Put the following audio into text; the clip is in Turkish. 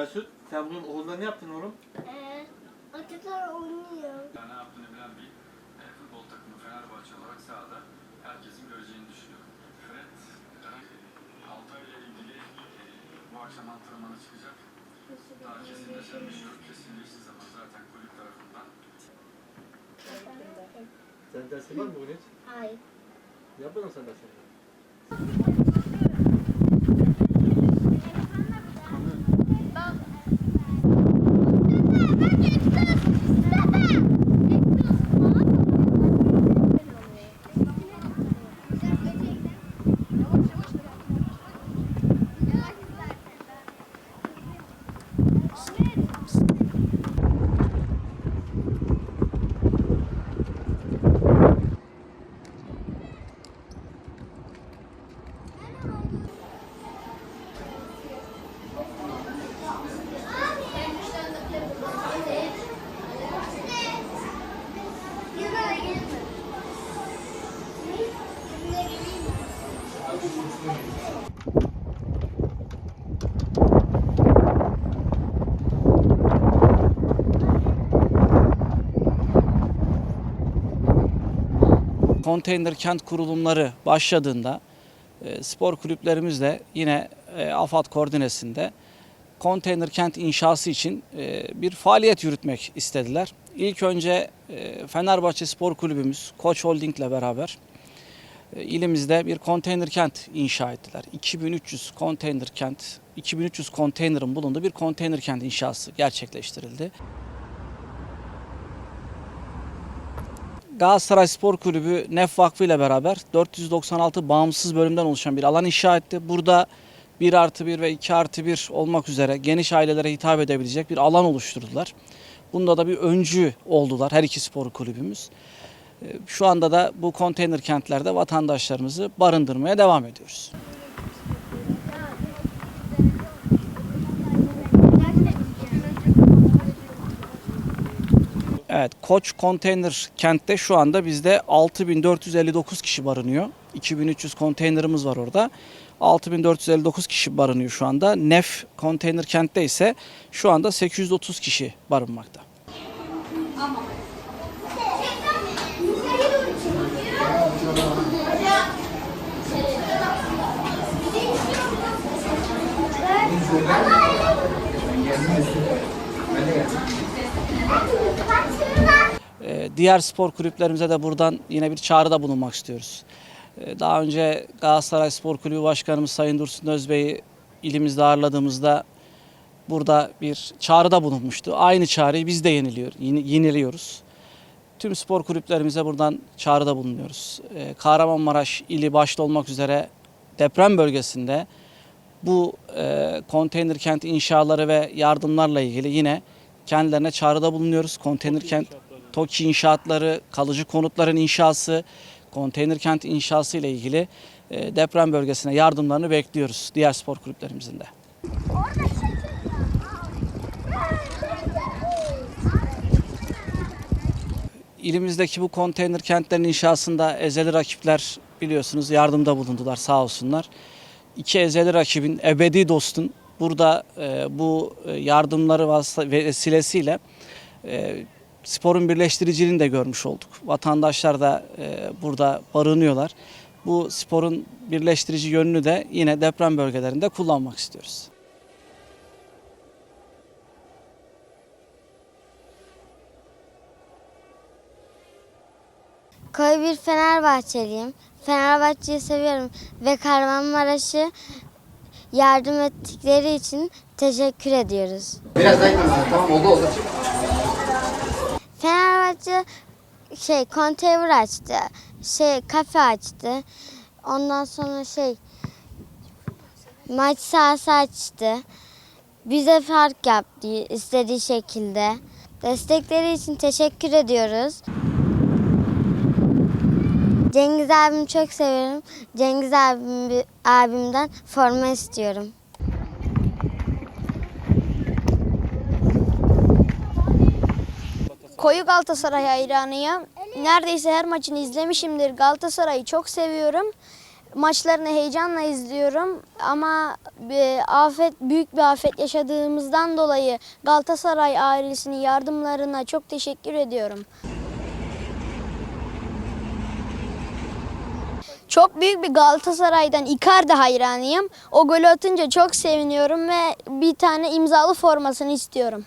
Mesut sen bunun oğluna ne yaptın oğlum? Ee, Atatürk oynuyor. Yani ne yaptığını bilen bir e, futbol takımı Fenerbahçe olarak sahada herkesin göreceğini düşünüyorum. Fred, Altay ile ilgili e, bu akşam antrenmana çıkacak. Daha kesinleşmemiş yok. Kesinleştiği zaman zaten kulüp tarafından Sen dersin var mı bugün hiç? Hayır. Yapmadın sen dersini. Konteyner kent kurulumları başladığında e, spor kulüplerimizle yine e, AFAD koordinesinde konteyner kent inşası için e, bir faaliyet yürütmek istediler. İlk önce Fenerbahçe Spor Kulübümüz Koç Holding ile beraber ilimizde bir konteyner kent inşa ettiler. 2300 konteyner kent, 2300 konteynerin bulunduğu bir konteyner kent inşası gerçekleştirildi. Galatasaray Spor Kulübü Nef Vakfı ile beraber 496 bağımsız bölümden oluşan bir alan inşa etti. Burada 1 artı 1 ve 2 artı 1 olmak üzere geniş ailelere hitap edebilecek bir alan oluşturdular. Bunda da bir öncü oldular her iki spor kulübümüz. Ee, Şu anda da bu konteyner kentlerde vatandaşlarımızı barındırmaya devam ediyoruz. Evet, Koç Konteyner kentte şu anda bizde 6459 kişi barınıyor. 2300 konteynerimiz var orada. 6459 kişi barınıyor şu anda. Nef Konteyner kentte ise şu anda 830 kişi barınmakta. Ee, Diğer spor kulüplerimize de buradan yine bir çağrıda bulunmak istiyoruz. Ee, Daha önce Galatasaray Spor Kulübü Başkanımız Sayın Dursun Özbey'i ilimizde ağırladığımızda burada bir çağrıda bulunmuştu. Aynı çağrıyı biz de yeniliyor, yeni- yeniliyoruz. Tüm spor kulüplerimize buradan çağrıda bulunuyoruz. Ee, Kahramanmaraş ili başta olmak üzere deprem bölgesinde bu e, konteyner kent inşaları ve yardımlarla ilgili yine kendilerine çağrıda bulunuyoruz. Konteyner kent TOKİ inşaatları, kalıcı konutların inşası, konteyner kent inşası ile ilgili e, deprem bölgesine yardımlarını bekliyoruz diğer spor kulüplerimizin de. İlimizdeki bu konteyner kentlerin inşasında ezeli rakipler biliyorsunuz yardımda bulundular sağ olsunlar. İki ezeli rakibin ebedi dostun burada e, bu e, yardımları vesilesiyle e, sporun birleştiriciliğini de görmüş olduk. Vatandaşlar da e, burada barınıyorlar. Bu sporun birleştirici yönünü de yine deprem bölgelerinde kullanmak istiyoruz. Koyu bir Fenerbahçeliyim. Fenerbahçe'yi seviyorum ve Kahramanmaraş'ı yardım ettikleri için teşekkür ediyoruz. Biraz daha gitmemiz lazım. Tamam oldu oldu. Fenerbahçe şey konteyner açtı. Şey kafe açtı. Ondan sonra şey maç sahası açtı. Bize fark yaptı istediği şekilde. Destekleri için teşekkür ediyoruz. Cengiz abimi çok seviyorum. Cengiz abim, abimden forma istiyorum. Koyu Galatasaray hayranıyım. Neredeyse her maçını izlemişimdir. Galatasaray'ı çok seviyorum. Maçlarını heyecanla izliyorum ama bir afet büyük bir afet yaşadığımızdan dolayı Galatasaray ailesinin yardımlarına çok teşekkür ediyorum. Çok büyük bir Galatasaray'dan Icardi hayranıyım. O golü atınca çok seviniyorum ve bir tane imzalı formasını istiyorum.